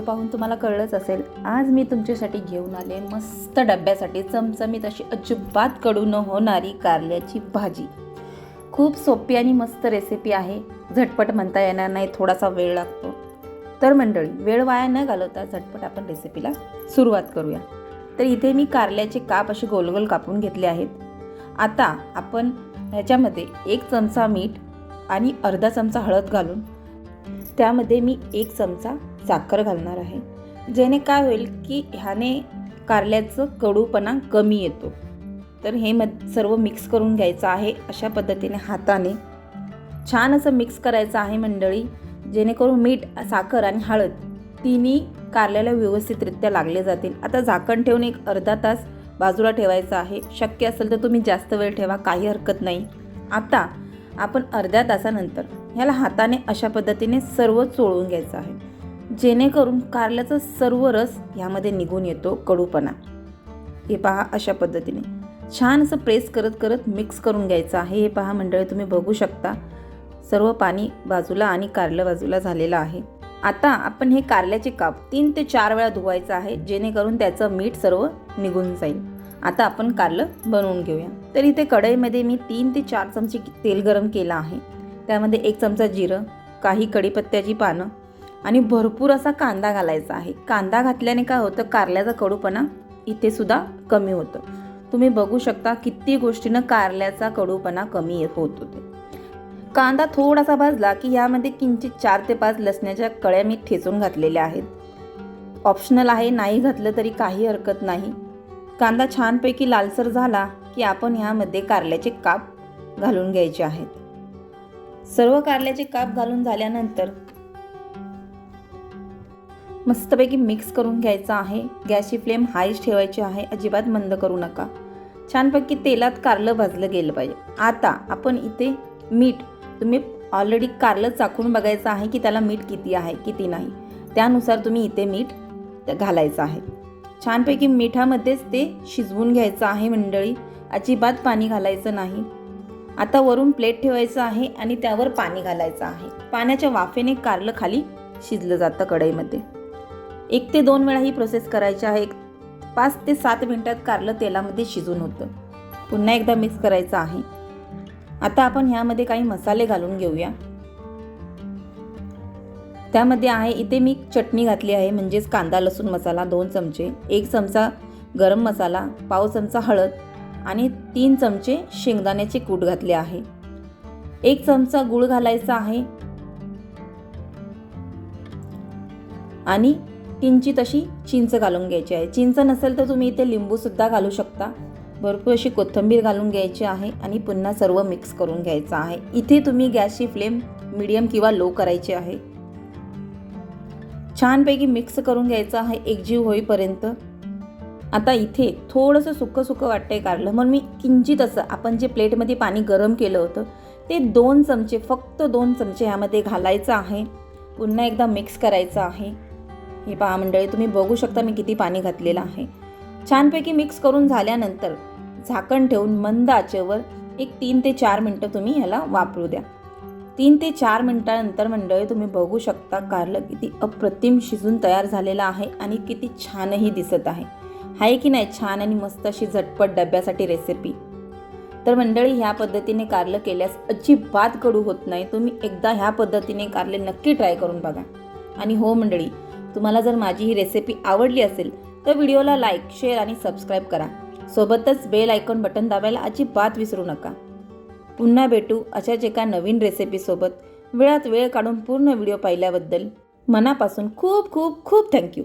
Video पाहून तुम्हाला कळलंच असेल आज मी तुमच्यासाठी घेऊन आले मस्त डब्यासाठी चमचमीत अशी अजिबात कडू न होणारी कारल्याची भाजी. खूप सोपी आणि मस्त रेसिपी आहे. झटपट म्हणता येणार नाही थोडासा वेळ लागतो. तर मंडळी वेळ वाया न घालवता झटपट आपण रेसिपीला सुरुवात करूया. तर इथे मी कारल्याचे काप असे गोलगोल कापून घेतले आहेत. आता आपण ह्याच्यामध्ये एक चमचा मीठ आणि अर्धा चमचा हळद घालून त्यामध्ये मी एक चमचा साखर घालणार आहे. ज्याने काय होईल की ह्याने कारल्याचं कडूपणा कमी येतो. तर हे मग सर्व मिक्स करून घ्यायचं आहे अशा पद्धतीने हाताने. छान असं मिक्स करायचं आहे मंडळी जेणेकरून मीठ साखर आणि हळद तिन्ही कारल्याला व्यवस्थितरित्या लागले जातील. आता झाकण ठेवून एक अर्धा तास बाजूला ठेवायचं आहे. शक्य असेल तर तुम्ही जास्त वेळ ठेवा काही हरकत नाही. आता आपण अर्ध्या तासानंतर ह्याला हाताने अशा पद्धतीने सर्व चोळून घ्यायचं आहे. जेणेकरून कारल्याचा सर्व रस ह्यामध्ये निघून येतो कडूपणा. हे पहा अशा पद्धतीने. छान असं प्रेस करत करत मिक्स करून घ्यायचं आहे. हे पहा मंडळी तुम्ही बघू शकता. सर्व पाणी बाजूला आणि कारलं बाजूला झालेलं आहे. आता आपण हे कारल्याचे काप तीन ते चार वेळा धुवायचं आहे जेणेकरून त्याचं मीठ सर्व निघून जाईल. आता आपण कारलं बनवून घेऊया. तर इथे कढईमध्ये मी तीन ते चार चमचे तेल गरम केलं आहे. त्यामध्ये एक चमचा जिरं काही कढीपत्त्याची पानं आणि भरपूर असा कांदा घालायचा आहे. कांदा घातल्याने काय होतं? कारल्याचा कडूपणा इथे सुद्धा कमी होतं. तुम्ही बघू शकता किती गोष्टीनं कारल्याचा कडूपणा कमी होत होते. कांदा थोडासा भाजला की यामध्ये किंचित चार ते पाच लसण्याच्या कळ्या मी ठेचून घातलेल्या आहेत. ऑप्शनल आहे नाही घातलं तरी काही हरकत नाही. कांदा छानपैकी लालसर झाला की आपण ह्यामध्ये कारल्याचे काप घालून घ्यायचे आहेत. सर्व कारल्याचे काप घालून झाल्यानंतर मस्तपैकी मिक्स करून घ्यायचं आहे. गॅसची फ्लेम हायच ठेवायची आहे. अजिबात मंद करू नका. छानपैकी तेलात कारलं भाजलं गेलं पाहिजे. आता आपण इथे मीठ तुम्ही ऑलरेडी कारलं चाखून बघायचं आहे की त्याला मीठ किती आहे किती नाही. त्यानुसार तुम्ही इथे मीठ घालायचं आहे. छानपैकी मिठामध्येच ते शिजवून घ्यायचं आहे मंडळी. अजिबात पाणी घालायचं नाही. आता वरून प्लेट ठेवायचं आहे आणि त्यावर पाणी घालायचं आहे. पाण्याच्या वाफेने कारलं खाली शिजलं जातं कढईमध्ये. एक ते दोन वेळा ही प्रोसेस करायची आहे. पाच ते सात मिनटात कारलं तेलामध्ये शिजून होतं. पुन्हा एकदा मिक्स करायचं आहे. आता आपण ह्यामध्ये काही मसाले घालून घेऊया. त्यामध्ये आहे इथे मी चटणी घातली आहे म्हणजेच कांदा लसूण मसाला दोन चमचे एक चमचा गरम मसाला पाव चमचा हळद आणि तीन चमचे शेंगदाण्याचे कूट घातले आहे. एक चमचा गूळ घालायचा आहे. आणि किंचित अशी चिंच घालून घ्यायची आहे. चिंच नसेल तर तुम्ही इथे लिंबूसुद्धा घालू शकता. भरपूर अशी कोथिंबीर घालून घ्यायची आहे आणि पुन्हा सर्व मिक्स करून घ्यायचं आहे. इथे तुम्ही गॅसची फ्लेम मिडियम किंवा लो करायची आहे. छानपैकी मिक्स करून घ्यायचं आहे. एकजीव होईपर्यंत. आता इथे थोडंसं सुकं सुकं वाटतंय काढलं म्हणून मी किंचित असं आपण जे प्लेटमध्ये पाणी गरम केलं होतं ते दोन चमचे फक्त दोन चमचे ह्यामध्ये घालायचं आहे. पुन्हा एकदा मिक्स करायचं आहे. हे पहा मंडळी तुम्ही बघू शकता मी किती पाणी घातलेलं आहे. छानपैकी मिक्स करून झाल्यानंतर झाकण ठेवून मंद आचेवर एक तीन ते चार मिनटं तुम्ही ह्याला वापरू द्या. तीन ते चार मिनटानंतर मंडळी तुम्ही बघू शकता कारलं किती अप्रतिम शिजून तयार झालेलं आहे आणि किती छानही दिसत आहे. आहे की नाही छान आणि मस्त अशी झटपट डब्यासाठी रेसिपी तर मंडळी ह्या पद्धतीने कारलं केल्यास अजिबात कडू होत नाही. तुम्ही एकदा ह्या पद्धतीने कारले नक्की ट्राय करून बघा. आणि हो मंडळी तुम्हाला जर माझी ही रेसिपी आवडली असेल तर व्हिडिओला लाईक शेअर आणि सबस्क्राईब करा. सोबतच बेल आयकॉन बटन दाबायला अजिबात विसरू नका. पुन्हा भेटू अशाच एका नवीन रेसिपीसोबत वेळात वेळ काढून पूर्ण व्हिडिओ पाहिल्याबद्दल मनापासून खूप खूप खूप थँक्यू